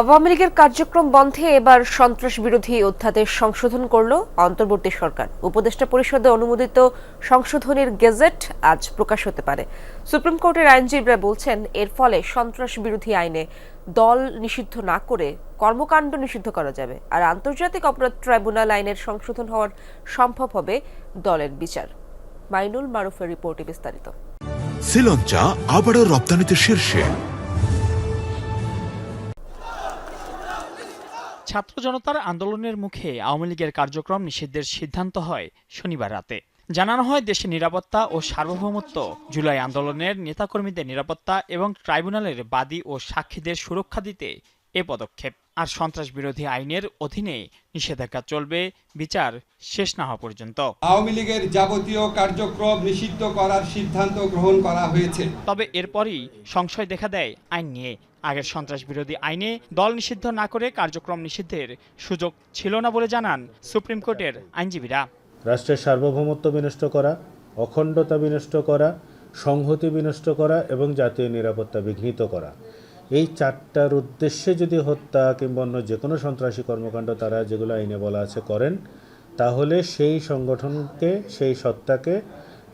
আওয়ামী লীগের কার্যক্রম বন্ধে এবার সন্ত্রাস বিরোধী অধ্যাদেশ সংশোধন করল অন্তর্বর্তী সরকার। উপদেষ্টা পরিষদে অনুমোদিত সংশোধনের গেজেট আজ প্রকাশ হতে পারে। সুপ্রিম কোর্টের আইনজীবীরা বলছেন, এর ফলে সন্ত্রাস বিরোধী আইনে দল নিষিদ্ধ না করে কর্মকাণ্ড নিষিদ্ধ করা যাবে। আর আন্তর্জাতিক অপরাধ ট্রাইব্যুনাল আইনের সংশোধন হওয়ার সম্ভব হবে দলের বিচার। মাইনুল মারুফের রিপোর্টে বিস্তারিত। শ্রীলঞ্চা আবারও রপ্তানিতে শীর্ষে। ছাত্র জনতার আন্দোলনের মুখে আওয়ামী লীগের কার্যক্রম নিষিদ্ধের সিদ্ধান্ত হয় শনিবার রাতে। জানানো হয় দেশের নিরাপত্তা ও সার্বভৌমত্ব জুলাই আন্দোলনের নেতাকর্মীদের নিরাপত্তা এবং ট্রাইব্যুনালের বাদী ও সাক্ষীদের সুরক্ষা দিতে এ পদক্ষেপ। আর সন্ত্রাস বিরোধী আইনের অধীনে নিষেধাজ্ঞা চলবে বিচার শেষ না হওয়া পর্যন্ত। আওয়ামী লীগের যাবতীয় কার্যক্রম নিষিদ্ধ করার সিদ্ধান্ত গ্রহণ করা হয়েছে। তবে এরপরই সংশয় দেখা দেয় আইন নিয়ে। আগের সন্ত্রাস বিরোধী আইনে দল নিষিদ্ধ না করে কার্যক্রম নিষিদ্ধের সুযোগ ছিল না বলে জানান সুপ্রিম কোর্টের আইনজীবীরা। রাষ্ট্রের সার্বভৌমত্ব বিনষ্ট করা, অখণ্ডতা বিনষ্ট করা, সংহতি বিনষ্ট করা এবং জাতীয় নিরাপত্তা বিঘ্নিত করা। এই চারটার উদ্দেশ্যে যদি হত্যা কিংবা অন্য যে কোনো সন্ত্রাসী কর্মকাণ্ড তারা যেগুলো আইনে বলা আছে করেন, তাহলে সেই সংগঠনকে, সেই সত্তাকে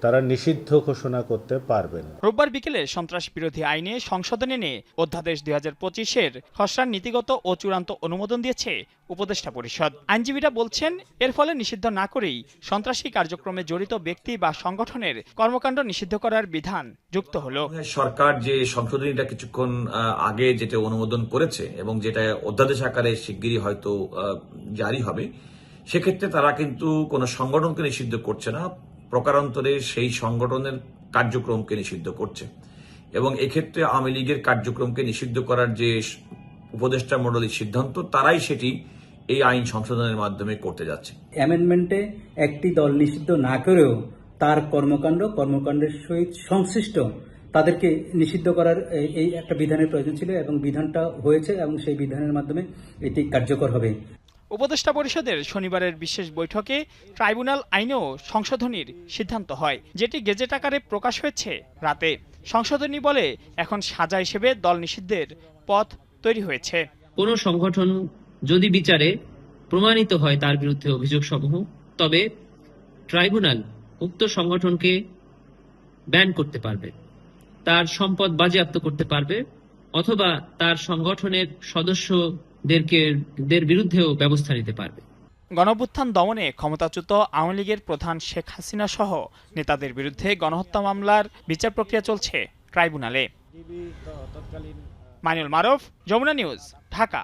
তারা নিষিদ্ধ ঘোষণা করতে পারবেন রোববার বিকেলে সন্ত্রাস বিরোধী আইনে সংশোধন এনে অধ্যাদেশ দুই হাজার পঁচিশের খসড়ার নীতিগত ও চূড়ান্ত অনুমোদন দিয়েছে উপদেষ্টা পরিষদ। আইনজীবীরা বলছেন এর ফলে নিষিদ্ধ না করেই সন্ত্রাসী কার্যক্রমে জড়িত ব্যক্তি বা সংগঠনের কর্মকাণ্ড নিষিদ্ধ করার বিধান যুক্ত হলো। সরকার যে সংশোধনীটা কিছুক্ষণ আগে যেটা অনুমোদন করেছে এবং যেটা অধ্যাদেশ আকারে শিগগিরই হয়তো আহ, জারি হবে সেক্ষেত্রে তারা কিন্তু কোনো সংগঠনকে নিষিদ্ধ করছে না। প্রকারান্তরে সেই সংগঠনের কার্যক্রমকে নিষিদ্ধ করছে। এবং এক্ষেত্রে আওয়ামী লীগের কার্যক্রমকে নিষিদ্ধ করার যে উপদেষ্টা মণ্ডলীর সিদ্ধান্ত, তারাই সেটি এই আইন সংশোধনের মাধ্যমে করতে যাচ্ছে। অ্যামেন্ডমেন্টে একটি দল নিষিদ্ধ না করেও তার কর্মকাণ্ড, কর্মকাণ্ডের সহিত সংশ্লিষ্ট তাদেরকে নিষিদ্ধ করার এই- এই একটা বিধানের প্রয়োজন ছিল এবং বিধানটা হয়েছে এবং সেই বিধানের মাধ্যমে এটি কার্যকর হবে। উপদেষ্টা পরিষদের শনিবারের বিশেষ বৈঠকে ট্রাইব্যুনাল আইনেও সংশোধনীর সিদ্ধান্ত হয়, যেটি গেজেট আকারে প্রকাশ হয়েছে রাতে। সংশোধনী বলে এখন সাজা হিসেবে দল নিষিদ্ধের পথ তৈরি হয়েছে। কোনো সংগঠন যদি বিচারে প্রমাণিত হয় তার বিরুদ্ধে অভিযোগ সমূহ তবে ট্রাইব্যুনাল উক্ত সংগঠনকে ব্যান করতে পারবে। তার সম্পদ বাজেয়াপ্ত করতে পারবে, অথবা তার সংগঠনের সদস্যদেরকে দের বিরুদ্ধেও ব্যবস্থা নিতে পারবে। গণভ্যুত্থান দমনে ক্ষমতাচ্যুত আওয়ামী লীগের প্রধান শেখ হাসিনা সহ নেতাদের বিরুদ্ধে গণহত্যা মামলার বিচার প্রক্রিয়া চলছে ট্রাইব্যুনালে। মাইনুল মারুফ, যমুনা নিউজ, ঢাকা।